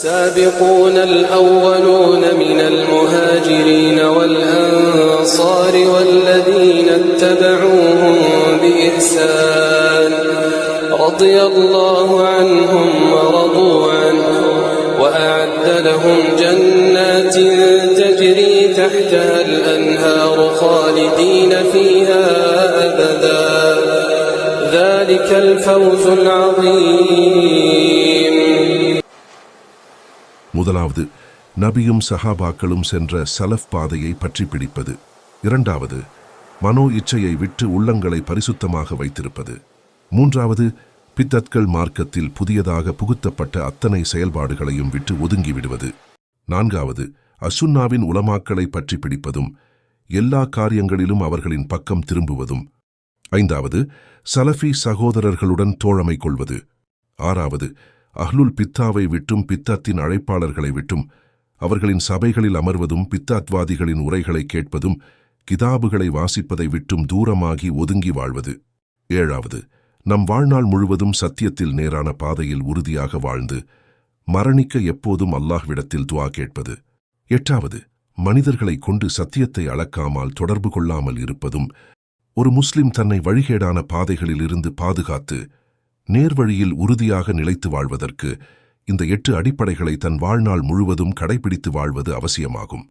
السابقون الأولون من المهاجرين والأنصار والذين اتبعوهم بإحسان رضي الله عنهم ورضوا عنه وأعد لهم جنات تجري تحتها الأنهار خالدين فيها أبدا. ذلك الفوز العظيم. முதலாவது நபியும் சஹாபாக்களும் சென்ற சலஃப் பாதையை பற்றி பிடிப்பது. இரண்டாவது மனோ இச்சையை விட்டு உள்ளங்களை பரிசுத்தமாக வைத்திருப்பது. மூன்றாவது பித்தத்கள் மார்க்கத்தில் புதியதாக புகுத்தப்பட்ட அத்தனை செயல்பாடுகளையும் விட்டு ஒதுங்கிவிடுவது நான்காவது அசுன்னாவின் உலமாக்களை பற்றி பிடிப்பதும் எல்லா காரியங்களிலும் அவர்களின் பக்கம் திரும்புவதும். ஐந்தாவது சலஃபி சகோதரர்களுடன் தோழமை கொள்வது. ஆறாவது அஹ்லுல் பித்தாவை விட்டும் பித்தாத்தின் அழைப்பாளர்களை விட்டும் அவர்களின் சபைகளில் அமர்வதும் பித்தாத்வாதிகளின் உரைகளை கேட்பதும் கிதாபுகளை வாசிப்பதை விட்டும் தூரமாகி ஒதுங்கி வாழ்வது. ஏழாவது நம் வாழ்நாள் முழுவதும் சத்தியத்தில் நேரான பாதையில் உறுதியாக வாழ்ந்து மரணிக்க எப்போதும் அல்லாஹ்விடத்தில் துவா கேட்பது. எட்டாவது மனிதர்களை கொண்டு சத்தியத்தை அளக்காமல் தொடர்பு கொள்ளாமல் இருப்பதும் ஒரு முஸ்லிம் தன்னை வழிகேடான பாதைகளிலிருந்து பாதுகாத்து நேர்வழியில் உறுதியாக நிலைத்து வாழ்வதற்கு இந்த எட்டு அடிப்படைகளை தன் வாழ்நாள் முழுவதும் கடைபிடித்து வாழ்வது அவசியமாகும்.